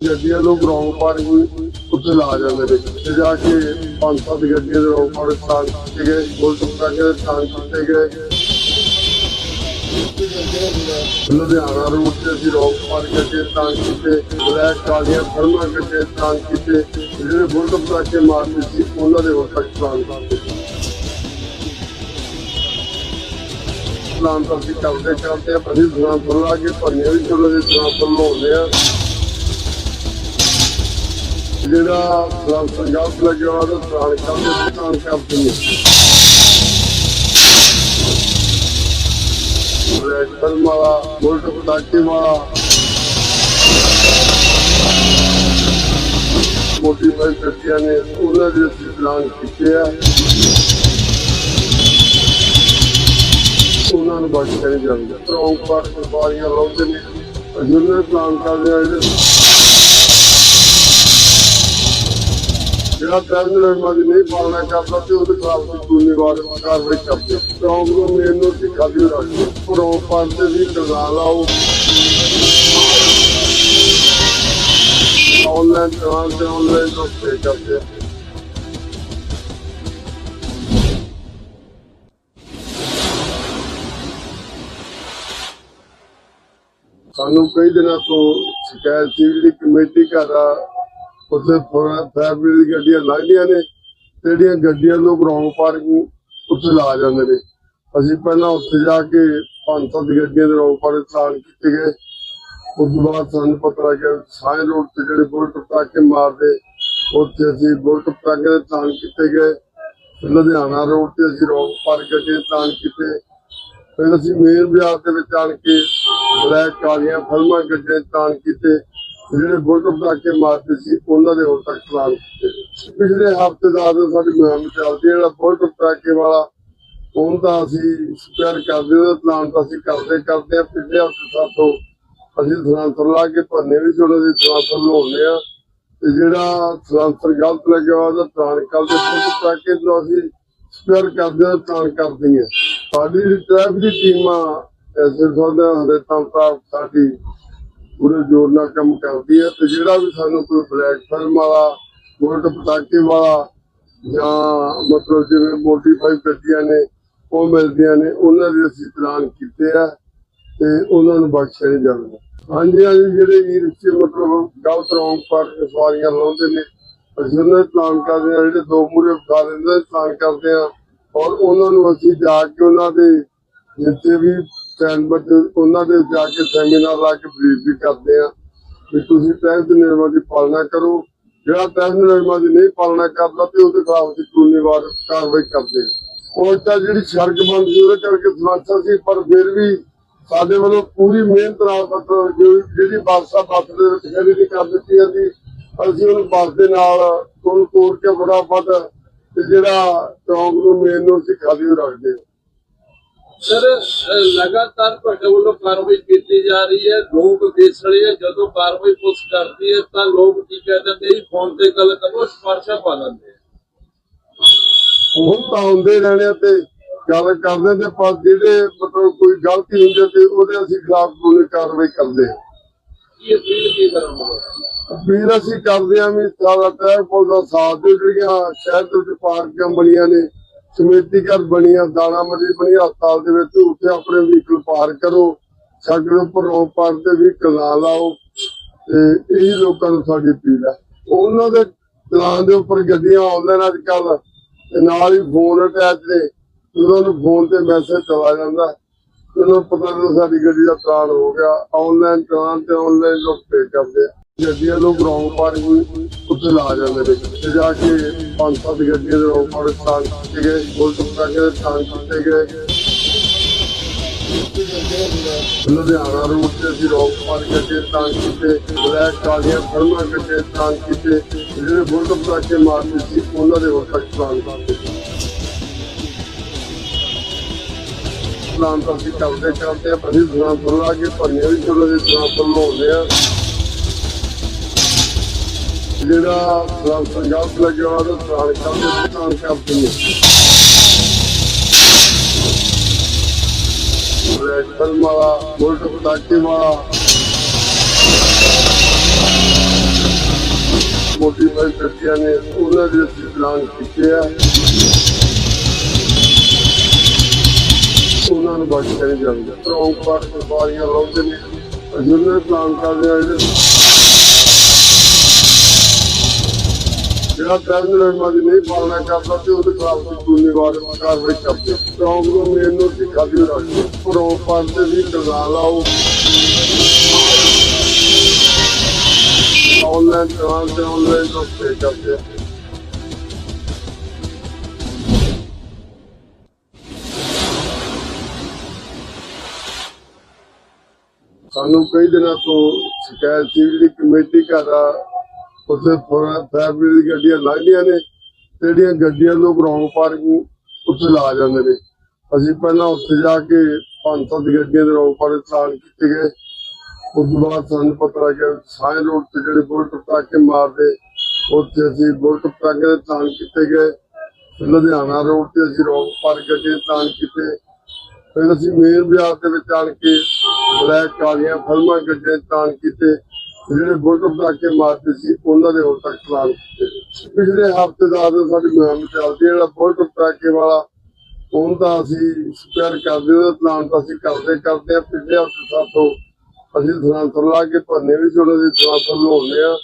ਗੱਡੀਆਂ ਲੋਕ wrong parking ਉੱਥੇ ਲਾ ਜਾਂਦੇ ਨੇ। ਤੇ ਜਾ ਕੇ ਪੰਜ ਸੱਤ ਗੱਡੀਆਂ ਦੇ ਰੌਂਗ ਪਾਰਕ ਸਥਾਨ ਕੀਤੇ ਗਏ, ਬੁਲਟ ਕਰਕੇ ਸਥਾਨ ਕੀਤੇ ਗਏ। ਲੁਧਿਆਣਾ ਰੋਡ ਤੇ ਅਸੀਂ ਰੌਂਗ ਪਾਰਕ ਕਰਕੇ ਸਥਾਨ ਕੀਤੇ, ਬਲੈਕ ਕਾਲੀਆਂ ਫਰਮਾਂ ਕਰਕੇ ਸਥਾਨ ਕੀਤੇ। ਜਿਹੜੇ ਬੁਲਟ ਕਰਕੇ ਮਾਰਦੇ ਸੀ, ਉਹਨਾਂ ਦੇ ਹੁਣ ਤੱਕ ਸਥਾਨ ਕੀਤੇ ਪਲਾਨ ਅਸੀਂ ਕਰਦੇ ਕਰਦੇ ਆ, ਅਸੀਂ ਦੁਕਾਨ ਤੋਂ ਲਾ ਕੇ ਭਰੀਆਂ ਵੀ ਚਲੋ ਦੇ ਦੁਕਾਨ ਤੋਂ ਲਾਉਂਦੇ ਆ। ਜਿਹੜਾ ਗਲਤ ਲੱਗਿਆ ਉਹਦਾ ਸਲਾਮ ਕਰਦੇ ਦੁਕਾਨ ਕਰਦੇ ਨੇ ਬਲੈਕ ਵਾਲਾ, ਬੁਲਟ ਪਟਾਕੇ ਵਾਲਾ ਮੋਟੀ ਬਾਈ ਗੱਡੀਆਂ ਨੇ ਉਹਨਾਂ ਦੇ ਅਸੀਂ ਪਲਾਨ ਕੀਤੇ ਆ। ਉਹਨਾਂ ਨੂੰ ਬਖਸ਼ਿਆ ਨਹੀਂ ਜਾਂਦਾ। ਰੌਂਗ ਪਾਰਟ ਸਵਾਰੀਆਂ ਲਾਉਂਦੇ ਨੇ ਜਿਹਨਾਂ ਪਲਾਨ ਕਰਦੇ ਆ ਜਿਹੜੇ ਜਿਹੜਾ ਟਰਮੀਨਲ ਨਿਯਮਾਂ ਨਹੀਂ ਪਾਲਣਾ ਕਰਦਾ ਤੇ ਉਹਦੇ ਖਿਲਾਫ ਵੀ ਕਾਨੂੰਨੀ ਕਾਰਵਾਈ ਕਰਦੇ ਰੌਂਗ ਨੂੰ ਮੇਨ ਨੂੰ ਸਿੱਖਾ ਦੀ ਰੱਖਦੇ। ਰੌਂਗ ਤੇ ਵੀ ਕਰਵਾ ਲਾਓ ਆਨਲਾਈਨ ਚਲਾਨ ਤੇ ਆਨਲਾਈਨ ਲੋਕ ਪੇ ਕਰਦੇ ਸਾਨੂੰ ਕਈ ਦਿਨਾਂ ਤੋਂ ਸ਼ਿਕਾਇਤ ਸੀ ਜਿਹੜੀ ਕਮੇਟੀ ਘਰ ਆ ਉੱਥੇ ਫੈਬਰਿਕ ਦੀ ਗੱਡੀਆਂ ਲੱਗਦੀਆਂ ਨੇ, ਜਿਹੜੀਆਂ ਗੱਡੀਆਂ ਲੋਕ ਰੌਂਗ ਪਾਰਕਿੰਗ ਉੱਥੇ ਲਾ ਜਾਂਦੇ ਨੇ। ਅਸੀਂ ਪਹਿਲਾਂ ਉੱਥੇ ਜਾ ਕੇ ਪੰਜ ਸੱਤ ਗੱਡੀਆਂ ਦੇ ਰੌਂਗ ਪਾਰਕਿੰਗ ਸਥਾਨ ਕੀਤੇ ਗਏ। ਉਸ ਤੋਂ ਬਾਅਦ ਸਾਨੂੰ ਪਤਾ ਲੱਗਿਆ ਸਾਇਨ ਰੋਡ ਤੇ ਜਿਹੜੇ ਬੁਲਟ ਪਟਾਕੇ ਮਾਰਦੇ, ਉੱਥੇ ਅਸੀਂ ਬੁਲਟ ਪਟਾਕੇ ਦੇ ਸਥਾਨ ਕੀਤੇ ਗਏ। ਲੁਧਿਆਣਾ ਰੋਡ ਤੇ ਅਸੀਂ ਰੌਂਗ ਪਾਰਕ ਕਰਕੇ ਸਥਾਨ ਕੀਤੇ। ਫਿਰ ਅਸੀਂ ਮੇਨ ਬਾਜ਼ਾਰ ਦੇ ਵਿੱਚ ਆਣ ਕੇ ਬਲੈਕ ਕਾਲੀਆਂ ਫਿਲਮਾਂ ਗੱਡੇ ਤਾਨ ਕੀਤੇ। ਜਿਹੜੇ ਬੁਲਟ ਪਟਾਕੇ ਮਾਰਦੇ ਸੀ, ਉਹਨਾਂ ਦੇ ਹੁਣ ਤੱਕ ਚਲਾਨ ਪਿਛਲੇ ਹਫ਼ਤੇ ਦਾ ਤਾਂ ਸਾਡੀ ਮੁਹਿੰਮ ਚੱਲਦੀ ਹੈ, ਜਿਹੜਾ ਬੁਲਟ ਪਟਾਕੇ ਵਾਲਾ, ਹੁਣ ਤਾਂ ਅਸੀਂ ਸਪੇਅਰ ਕਰਦੇ ਉਹਦਾ ਪਲਾਨ ਤਾਂ ਅਸੀਂ ਕਰਦੇ ਕਰਦੇ ਪਿਛਲੇ ਹਫ਼ਤੇ ਸਾਥੋਂ ਅਸੀਂ ਸਲਾਂਸਰ ਲਾ ਕੇ ਭੰਨੇ ਵੀ ਚੋਣਾਂ ਦੇ ਸਲਾਂਸਰ ਲਾਉਂਦੇ ਆ ਤੇ ਜਿਹੜਾ ਸਲਾਂਸਰ ਗਲਤ ਲੱਗਿਆ ਉਹਦਾ ਪਲਾਨ ਕਰਦੇ ਬੁਲਟ ਪਟਾਕੇ ਨੂੰ ਅਸੀਂ ਸਪੇਅਰ ਕਰਦੇ ਆ ਪਲਾਨ ਕਰਦੇ ਆ ਸਾਡੀ ਟ੍ਰੈਫਿਕ ਦੀ ਟੀਮ, ਐਸੇ ਸੋਦਾ ਹਦਾਇਤਾਂ ਪ੍ਰਾਪਤ ਸਾਡੀ ਪੂਰੇ ਜ਼ੋਰ ਨਾਲ ਕੰਮ ਕਰਦੀ ਹੈ ਤੇ ਜਿਹੜਾ ਵੀ ਸਾਨੂੰ ਕੋਈ ਬਲੈਕ ਵਾਲਾ, ਬੁਲਟ ਪਟਾਕੇ ਵਾਲਾ ਜਾਂ ਮਤਲਬ ਜਿਵੇਂ ਮੋਡੀਫਾਈ ਗੱਡੀਆਂ ਨੇ, ਉਹ ਮਿਲਦੀਆਂ ਨੇ, ਉਹਨਾਂ ਦੇ ਅਸੀਂ ਚਲਾਨ ਕੀਤੇ ਆ ਤੇ ਉਹਨਾਂ ਨੂੰ ਬਖਸ਼ਿਆ ਨਹੀਂ ਜਾਂਦਾ। ਹਾਂਜੀ ਹਾਂਜੀ, ਜਿਹੜੇ ਵੀ ਰਿਕਸ਼ੇ ਮਤਲਬ ਗਲਤ ਰੌਂਗ ਪਰ ਸਵਾਰੀਆਂ ਲਾਉਂਦੇ ਨੇ, ਅਸੀਂ ਉਹਨਾਂ ਦੇ ਚਲਾਨ ਕਰਦੇ ਆ ਜਿਹੜੇ ਦੋ ਮੂਰੇ ਉਠਾ ਦਿੰਦੇ ਨੇ ਕਰਦੇ ਆ ਔਰ ਉਹਨਾਂ ਨੂੰ ਅਸੀਂ ਜਾ ਕੇ ਉਹਨਾਂ ਦੇ ਜਿੱਥੇ ਵੀ ਸਟੈਂਡ ਬੱਚ ਉਹਨਾਂ ਦੇ ਜਾ ਕੇ ਸੈਮੀਨਾਰ ਲਾ ਕੇ ਬਰੀਫ ਵੀ ਕਰਦੇ ਆ ਕਿ ਤੁਸੀਂ ਟ੍ਰੈਫਿਕ ਨਿਯਮਾਂ ਦੀ ਪਾਲਣਾ ਕਰੋ। ਜਿਹੜਾ ਟ੍ਰੈਫਿਕ ਨਿਯਮਾਂ ਦੀ ਨਹੀਂ ਪਾਲਣਾ ਕਰਦਾ ਤੇ ਉਹਦੇ ਖਿਲਾਫ ਅਸੀਂ ਕਾਨੂੰਨੀ ਕਾਰਵਾਈ ਕਰਦੇ ਉਹ ਤਾਂ ਜਿਹੜੀ ਸੜਕ ਬੰਦ ਸੀ, ਉਹਦੇ ਕਰਕੇ ਸਮੱਸਿਆ ਸੀ, ਪਰ ਫਿਰ ਵੀ ਸਾਡੇ ਵੱਲੋਂ ਪੂਰੀ ਮਿਹਨਤ ਨਾਲ ਮਤਲਬ ਜਿਹੜੀ ਬੱਸ ਬੱਸ ਦੇ ਵਿੱਚ ਖੜੀ ਕਰ ਦਿੱਤੀ ਜਾਂਦੀ ਅਸੀਂ ਉਹਨੂੰ ਬੱਸ ਦੇ ਨਾਲ ਉਹਨੂੰ ਤੋੜ ਕੇ ਫਟਾਫਟ ਤੇ ਜਿਹੜਾ ਚੌਂਕ ਨੂੰ ਮੇਨ ਨੂੰ ਅਸੀਂ ਖਾਲੀ ਰੱਖਦੇ ਸਰ ਲਗਾਤਾਰ ਤੁਹਾਡੇ ਵੱਲੋਂ ਕਾਰਵਾਈ ਕੀਤੀ ਜਾ ਰਹੀ ਹੈ। ਲੋਕ ਦੇਖ ਰਹੇ ਹੈ ਜਦੋਂ ਕਾਰਵਾਈ ਪੁਲਿਸ ਕਰਦੀ ਹੈ ਤਾਂ ਲੋਕ ਕੀ ਕਹਿ ਦਿੰਦੇ ਜੀ? ਫੋਨ ਤੇ ਗੱਲ ਕਰੋ ਸਪਾਰਸ਼ਾ ਪਾ ਲੈਂਦੇ। ਹੁਣ ਤਾਂ ਹੁੰਦੇ ਰਹਿਣੇ ਤੇ ਗੱਲ ਕਰਦੇ ਤੇ ਪਰ ਜਿਹੜੇ ਮਤਲਬ ਕੋਈ ਗਲਤੀ ਹੁੰਦੀ ਤੇ ਉਹਦੇ ਅਸੀਂ ਖਿਲਾਫ ਕਾਨੂੰਨੀ ਕਾਰਵਾਈ ਕਰਦੇ ਹਾਂ ਕੀ ਅਪੀਲ ਕੀ ਕਰੋਗੇ? ਅਪੀਲ ਅਸੀਂ ਕਰਦੇ ਹਾਂ ਵੀ ਸਾਰਾ ਟ੍ਰੈਫਿਕ ਪੁਲਿਸ ਦਾ ਸਾਥ ਦਿਓ ਜਿਹੜੀਆਂ ਸ਼ਹਿਰ ਦੇ ਵਿੱਚ ਪਾਰਕਾਂ ਬਣੀਆਂ ਨੇ ਸਮੇਤੀ ਘਰ ਬਣੀਆਂ ਦਾਣਾ ਮੰਡੀ ਬਣੀ ਹਸਪਤਾਲ ਦੇ ਵਿੱਚ ਉੱਥੇ ਆਪਣੇ ਵਹੀਕਲ ਪਾਰਕ ਕਰੋ। ਸਾਡੇ ਉੱਪਰ ਰੋਕ ਪਾਰ ਤੇ ਵੀ ਕਲਾ ਲਾਓ। ਤੇ ਇਹ ਲੋਕਾਂ ਨੂੰ ਸਾਡੀ ਅਪੀਲ ਹੈ ਉਹਨਾਂ ਦੇ ਚਲਾਨ ਦੇ ਉੱਪਰ ਗੱਡੀਆਂ ਆਉਂਦੇ ਅੱਜ ਕੱਲ ਤੇ ਨਾਲ ਹੀ ਫੋਨ ਅਟੈਚ ਨੇ। ਉਹਨਾਂ ਨੂੰ ਫੋਨ ਤੇ ਮੈਸੇਜ ਚਲਾ ਜਾਂਦਾ। ਉਹਨਾਂ ਪਤਾ ਨਹੀਂ ਸਾਡੀ ਗੱਡੀ ਦਾ ਚਲਾਨ ਹੋ ਗਿਆ। ਆਨਲਾਈਨ ਚਲਾਨ ਤੇ ਆਨਲਾਈਨ ਲੋਕ ਪੇ ਕਰਦੇ ਗੱਡੀਆਂ ਲੋਕ ਰੌਂਗ ਪਾਰਕਿੰਗ ਉੱਥੇ ਲਾ ਜਾਂਦੇ ਨੇ। ਤੇ ਜਾ ਕੇ ਪੰਜ ਸੱਤ ਗੱਡੀਆਂ ਦੇ ਰੌਂਗ ਪਾਰਕਿੰਗ ਸਥਾਨ ਕੀਤੇ ਗਏ ਬੁਲਟ ਪਟਾਕੇ ਦੇ ਸਥਾਨ ਕੀਤੇ ਗਏ। ਲੁਧਿਆਣਾ ਰੋਡ ਤੇ ਅਸੀਂ ਰੌਂਗ ਪਾਰਕਿੰਗ ਕਰਕੇ ਸਥਾਨ ਕੀਤੇ, ਬਲੈਕ ਕਾਲੀਆਂ ਫਰਮਾਂ ਕਰਕੇ ਸਥਾਨ ਕੀਤੇ। ਜਿਹੜੇ ਬੁਲਟ ਪਟਾਕੇ ਮਾਰਦੇ ਸੀ, ਉਹਨਾਂ ਦੇ ਹੋਰ ਤੱਕ ਸਥਾਨ ਕੀਤੇ। ਪਲਾਨ ਤਾਂ ਅਸੀਂ ਕਰਦੇ ਕਰਦੇ ਆ ਅਸੀਂ ਦੁਕਾਨ ਤੋਂ ਲਾ ਕੇ ਭੰਨੇ ਵੀ ਚਲੋ ਦੇ ਦੁਕਾਨ ਤੋਂ ਲਾਉਂਦੇ ਆ। ਜਿਹੜਾ ਸਲਾਮ ਲੱਗਿਆ ਉਹਦਾ ਸਲਾਮ ਕਰਦੇ ਦੁਕਾਨ ਕਰਦੇ ਨੇ ਬਲੈਕ ਵਾਲਾ, ਬੁਲਟ ਪਟਾਕੇ ਵਾਲਾ। ਗੱਡੀਆਂ ਨੇ, ਉਹਨਾਂ ਦੇ ਅਸੀਂ ਚਲਾਨ ਕੀਤੇ ਆ। ਉਹਨਾਂ ਨੂੰ ਬਖਸ਼ਿਆ ਨਹੀਂ ਜਾਂਦਾ। ਰੌਂਗ ਪਾਰ ਸਵਾਰੀਆਂ ਲਾਉਂਦੇ ਨੇ। ਅਸੀਂ ਉਹਨਾਂ ਨੂੰ ਚਲਾਨ ਕਰਦੇ ਆ ਜਿਹੜੇ ਜਿਹੜਾ ਟ੍ਰੈਫਿਕ ਨਿਯਮਾਂ ਦੀ ਨਹੀਂ ਪਾਲਣਾ ਕਰਦਾ ਤੇ ਉਹਦੇ ਖਿਲਾਫ ਵੀ ਕਾਨੂੰਨੀ ਕਾਰਵਾਈ ਕਰਦੇ ਰੌਂਗ ਨੂੰ ਮੇਨ ਨੂੰ ਸਿੱਖਾ ਦੀ ਰੱਖਦੇ ਰੌਂਗ ਤੇ ਵੀ ਕਰਵਾ ਲਾਓ ਆਨਲਾਈਨ ਤੇ ਆਨਲਾਈਨ ਤੋਂ ਪੇ ਕਰਦੇ ਸਾਨੂੰ ਕਈ ਦਿਨਾਂ ਤੋਂ ਸ਼ਿਕਾਇਤ ਸੀ ਜਿਹੜੀ ਕਮੇਟੀ ਘਰ ਆ ਉੱਥੇ ਫੈਬਰਿਕ ਦੀ ਗੱਡੀਆਂ ਲੱਗਦੀਆਂ ਨੇ ਜਿਹੜੀਆਂ ਗੱਡੀਆਂ ਲੋਕ ਰੌਂਗ ਪਾਰਕਿੰਗ ਉੱਥੇ ਲਾ ਜਾਂਦੇ ਨੇ। ਅਸੀਂ ਪਹਿਲਾਂ ਉੱਥੇ ਜਾ ਕੇ 500 ਗੱਡੀਆਂ ਦੇ ਰੌਂਗ ਪਾਰਕਿੰਗ ਚਲਾਨ ਕੀਤੇ ਗਏ। ਉਸ ਤੋਂ ਬਾਅਦ ਸਾਨੂੰ ਪਤਾ ਲੱਗਿਆ ਕਿ ਰੋਡ ਤੇ ਜਿਹੜੇ ਬੁਲਟ ਪਟਾਕੇ ਮਾਰਦੇ, ਉੱਥੇ ਅਸੀਂ ਬੁਲਟ ਪਟਾਕੇ ਦੇ ਚਲਾਨ ਕੀਤੇ ਗਏ। ਲੁਧਿਆਣਾ ਰੋਡ ਤੇ ਅਸੀਂ ਰੌਂਗ ਪਾਰਕ ਗੱਡੀਆਂ ਚਲਾਨ ਕੀਤੇ। ਫਿਰ ਅਸੀਂ ਮੇਨ ਬਾਜ਼ਾਰ ਦੇ ਵਿੱਚ ਆਣ ਕੇ ਬਲੈਕ ਕਾਲੀਆਂ ਫਿਲਮਾਂ ਗੱਡੀਆਂ ਚਲਾਨ ਕੀਤੇ। ਤੇ ਜਿਹੜੇ ਬੁਲਟ ਪਟਾਕੇ ਮਾਰਦੇ ਸੀ, ਉਹਨਾਂ ਦੇ ਹੁਣ ਤੱਕ ਚਲਾਨ ਪਿਛਲੇ ਹਫ਼ਤੇ ਦਾ ਤਾਂ ਸਾਡੀ ਮੁਹਿੰਮ ਚੱਲਦੀ ਹੈ, ਜਿਹੜਾ ਬੁਲਟ ਪਟਾਕੇ ਵਾਲਾ ਹੁਣ ਤਾਂ ਅਸੀਂ ਸਪੇਅਰ ਕਰਦੇ ਉਹਦਾ ਚਲਾਨ ਤਾਂ ਅਸੀਂ ਕਰਦੇ ਕਰਦੇ ਆ ਪਿਛਲੇ ਹਫ਼ਤੇ ਸਾਥੋਂ ਅਸੀਂ ਸਲਾਂਸਰ ਲਾ ਕੇ ਭਰਨੇ ਵੀ ਸੀ ਦੇ ਸਲਾਂਸਰ ਲਾਉਂਦੇ ਆ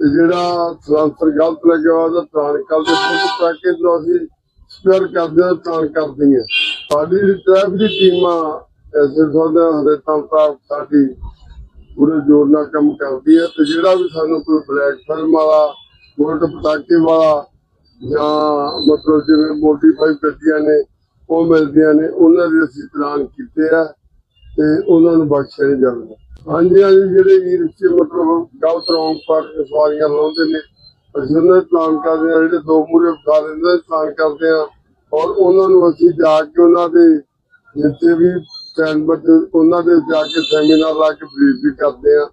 ਤੇ ਜਿਹੜਾ ਸਲਾਂਸਰ ਗਲਤ ਲੱਗਿਆ ਉਹਦਾ ਚਲਾਨ ਕਰਦੇ ਬੁਲਟ ਪਟਾਕੇ ਤੋਂ ਅਸੀਂ ਸਪੇਅਰ ਕਰਦੇ ਆ ਚਲਾਨ ਕਰਦੇ ਆ ਸਾਡੀ ਟ੍ਰੈਫਿਕ ਦੀ ਟੀਮ ਐਸੇ ਸੋਦਾ ਹਰੇਤਾਂ ਤਾਂ ਸਾਡੀ ਪੂਰੇ ਜ਼ੋਰ ਨਾਲ ਕੰਮ ਕਰਦੀ ਹੈ ਤੇ ਜਿਹੜਾ ਵੀ ਸਾਨੂੰ ਕੋਈ ਬਲੈਕ ਫਿਲਮ ਵਾਲਾ ਬੁਲਟ ਪਟਾਕੇ ਵਾਲਾ ਜਾਂ ਮਤਲਬ ਜਿਵੇਂ ਮੋਡੀਫਾਈ ਗੱਡੀਆਂ ਨੇ, ਉਹ ਮਿਲਦੀਆਂ ਨੇ, ਉਹਨਾਂ ਦੇ ਅਸੀਂ ਚਲਾਨ ਕੀਤੇ ਆ ਤੇ ਉਹਨਾਂ ਨੂੰ ਬਖਸ਼ਿਆ ਨਹੀਂ ਜਾਂਦਾ। ਹਾਂਜੀ ਹਾਂਜੀ, ਜਿਹੜੇ ਵੀਰ ਵਿੱਚ ਮਤਲਬ ਗਲਤ ਰੌਂਗ ਪਰ ਸਵਾਰੀਆਂ ਲਾਉਂਦੇ ਨੇ। ਅਸੀਂ ਉਹਨਾਂ ਦੇ ਚਲਾਨ ਕਰਦੇ ਆ ਜਿਹੜੇ ਦੋ ਮੂਰੇ ਉਠਾ ਦਿੰਦੇ ਨੇ ਕਰਦੇ ਆ ਔਰ ਉਹਨਾਂ ਨੂੰ ਅਸੀਂ ਜਾ ਕੇ ਉਹਨਾਂ ਦੇ ਜਿੱਥੇ ਵੀ ਸਟੈਂਡ ਉਹਨਾਂ ਦੇ ਜਾ ਕੇ ਸੈਮੀਨਾਰ ਲਾ ਕੇ ਬਰੀਫ ਵੀ ਕਰਦੇ ਆ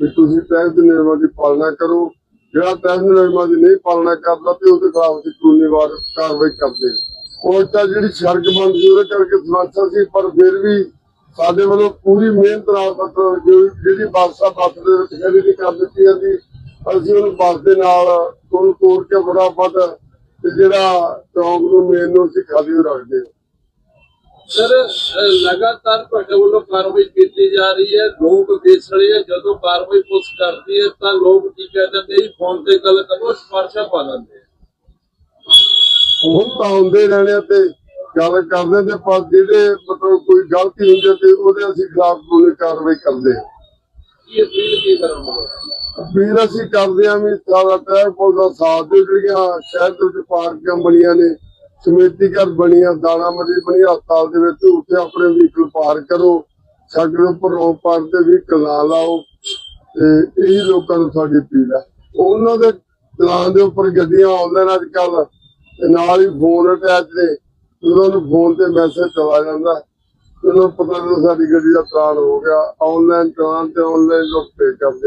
ਵੀ ਤੁਸੀਂ ਟ੍ਰੈਫਿਕ ਨਿਯਮਾਂ ਦੀ ਪਾਲਣਾ ਕਰੋ। ਜਿਹੜਾ ਟ੍ਰੈਫਿਕ ਨਿਯਮਾਂ ਦੀ ਨਹੀਂ ਪਾਲਣਾ ਕਰਦਾ ਤੇ ਉਹਦੇ ਖਿਲਾਫ ਅਸੀਂ ਕਾਨੂੰਨੀ ਕਾਰਵਾਈ ਕਰਦੇ ਉਹ ਤਾਂ ਜਿਹੜੀ ਸੜਕ ਬੰਦ ਸੀ, ਉਹਦੇ ਕਰਕੇ ਸਮੱਸਿਆ ਸੀ, ਪਰ ਫਿਰ ਵੀ ਸਾਡੇ ਵੱਲੋਂ ਪੂਰੀ ਮਿਹਨਤ ਨਾਲ ਮਤਲਬ ਜਿਹੜੀ ਬੱਸ ਬੱਸ ਦੇ ਵਿੱਚ ਖੜੀ ਕਰ ਦਿੱਤੀ ਜਾਂਦੀ ਅਸੀਂ ਉਹਨੂੰ ਬੱਸ ਦੇ ਨਾਲ ਉਹਨੂੰ ਤੋੜ ਕੇ ਫਟਾਫਟ ਤੇ ਜਿਹੜਾ ਚੌਂਕ ਨੂੰ ਮੇਨ ਨੂੰ ਅਸੀਂ ਖਾਲੀ ਰੱਖਦੇ ਹਾਂ ਸਰ ਲਗਾਤਾਰ ਤੁਹਾਡੇ ਵੱਲੋਂ ਕਾਰਵਾਈ ਕੀਤੀ ਜਾ ਰਹੀ ਹੈ। ਲੋਕ ਰਹੇ ਆ। ਜਦੋਂ ਕਾਰਵਾਈ ਪੁਲਿਸ ਕਰਦੀ ਹੈ ਤਾਂ ਲੋਕ ਕੀ ਕਹਿ ਦਿੰਦੇ ਜੀ ਫੋਨ ਤੇ ਗੱਲ ਕਰੋ ਸਪਾਰਸ਼ਾ ਪਾ ਆ। ਹੁਣ ਤਾਂ ਹੁੰਦੇ ਰਹਿਣੇ ਆ ਤੇ ਗੱਲ ਕਰਦੇ ਤੇ ਪਰ ਜਿਹੜੇ ਮਤਲਬ ਕੋਈ ਗਲਤੀ ਹੁੰਦੀ ਹੈ ਤੇ ਉਹਦੇ ਅਸੀਂ ਖਿਲਾਫ ਕਾਨੂੰਨੀ ਕਾਰਵਾਈ ਕਰਦੇ ਹਾਂ ਕੀ ਅਪੀਲ ਕੀ ਕਰੋਗੇ ਵੀਰ ਅਸੀਂ ਕਰਦੇ ਹਾਂ ਵੀ ਸਾਡਾ ਟ੍ਰੈਫਿਕ ਪੁਲਿਸ ਦਾ ਸਾਥ ਦਿਓ ਜਿਹੜੀਆਂ ਸ਼ਹਿਰ ਦੇ ਵਿੱਚ ਪਾਰਕਾਂ ਬਣੀਆਂ ਨੇ ਸਮੇਤੀ ਘਰ ਬਣੀਆਂ ਦਾਣਾ ਮੰਡੀ ਬਣੀ ਹਸਪਤਾਲ ਦੇ ਵਿੱਚ ਉੱਥੇ ਆਪਣੇ ਵਹੀਕਲ ਪਾਰ ਕਰੋ। ਸੜਕ ਉੱਪਰ ਰੋਕ ਪਾਰ ਤੇ ਵਹੀਕਲ ਨਾ ਲਾਓ। ਤੇ ਇਹੀ ਲੋਕਾਂ ਨੂੰ ਸਾਡੀ ਅਪੀਲ ਹੈ ਉਹਨਾਂ ਦੇ ਚਲਾਨ ਦੇ ਉੱਪਰ ਗੱਡੀਆਂ ਆਉਂਦੀਆਂ ਅੱਜ ਕੱਲ ਤੇ ਨਾਲ ਹੀ ਫੋਨ ਅਟੈਚ ਨੇ। ਉਹਨਾਂ ਨੂੰ ਫੋਨ ਤੇ ਮੈਸੇਜ ਚਲਾ ਜਾਂਦਾ। ਉਹਨਾਂ ਨੂੰ ਪਤਾ ਨਹੀਂ ਸਾਡੀ ਗੱਡੀ ਦਾ ਚਲਾਨ ਹੋ ਗਿਆ। ਆਨਲਾਈਨ ਚਲਾਨ ਤੇ ਆਨਲਾਈਨ ਲੋਕ ਪੇ ਕਰਦੇ